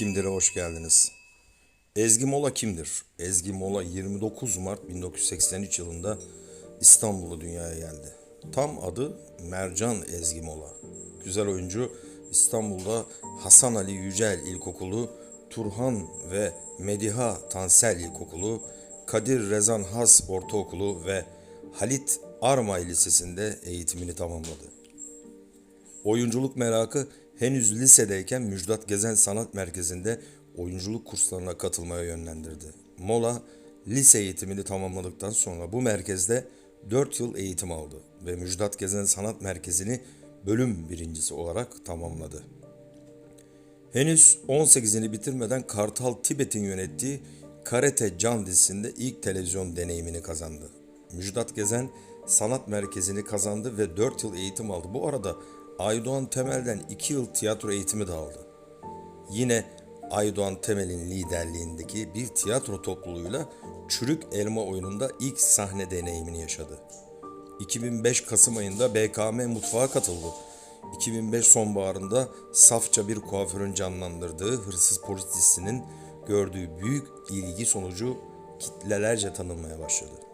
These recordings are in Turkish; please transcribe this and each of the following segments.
Kimdir'e hoş geldiniz. Ezgi Mola kimdir? Ezgi Mola 29 Mart 1983 yılında İstanbul'da dünyaya geldi. Tam adı Mercan Ezgi Mola. Güzel oyuncu İstanbul'da Hasan Ali Yücel İlkokulu, Turhan ve Mediha Tansel İlkokulu, Kadir Rezan Has Ortaokulu ve Halit Armay Lisesi'nde eğitimini tamamladı. Oyunculuk merakı henüz lisedeyken Müjdat Gezen Sanat Merkezi'nde oyunculuk kurslarına katılmaya yönlendirdi. Mola lise eğitimini tamamladıktan sonra bu merkezde 4 yıl eğitim aldı ve Müjdat Gezen Sanat Merkezi'ni bölüm birincisi olarak tamamladı. Henüz 18'ini bitirmeden Kartal Tibet'in yönettiği Karate Can dizisinde ilk televizyon deneyimini kazandı. Müjdat Gezen sanat merkezini kazandı ve 4 yıl eğitim aldı. Bu arada Aydoğan Temel'den 2 yıl tiyatro eğitimi de aldı. Yine Aydoğan Temel'in liderliğindeki bir tiyatro topluluğuyla Çürük Elma oyununda ilk sahne deneyimini yaşadı. 2005 Kasım ayında BKM Mutfağa katıldı. 2005 sonbaharında safça bir kuaförün canlandırdığı Hırsız Polis dizisinin gördüğü büyük ilgi sonucu kitlelerce tanınmaya başladı.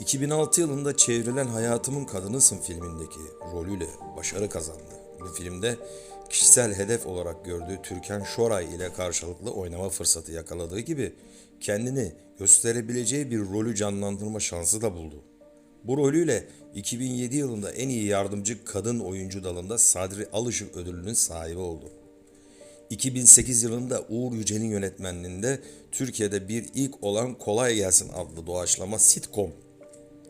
2006 yılında çevrilen Hayatımın Kadınısın filmindeki rolüyle başarı kazandı. Bu filmde kişisel hedef olarak gördüğü Türkan Şoray ile karşılıklı oynama fırsatı yakaladığı gibi kendini gösterebileceği bir rolü canlandırma şansı da buldu. Bu rolüyle 2007 yılında en iyi yardımcı kadın oyuncu dalında Sadri Alışık ödülünün sahibi oldu. 2008 yılında Uğur Yücel'in yönetmenliğinde Türkiye'de bir ilk olan Kolay Gelsin adlı doğaçlama sitcom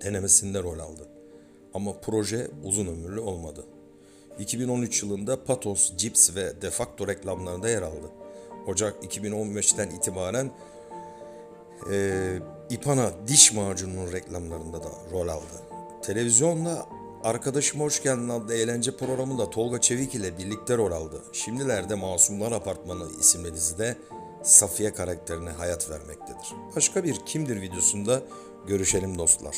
denemesinde rol aldı. Ama proje uzun ömürlü olmadı. 2013 yılında Patos, Cips ve Defacto reklamlarında yer aldı. Ocak 2015'ten itibaren e, İpana diş macununun reklamlarında da rol aldı. Televizyonda Arkadaşım Hoş Geldin adlı eğlence programında Tolga Çevik ile birlikte rol aldı. Şimdilerde Masumlar Apartmanı isimli dizide Safiye karakterine hayat vermektedir. Başka bir Kimdir videosunda görüşelim dostlar.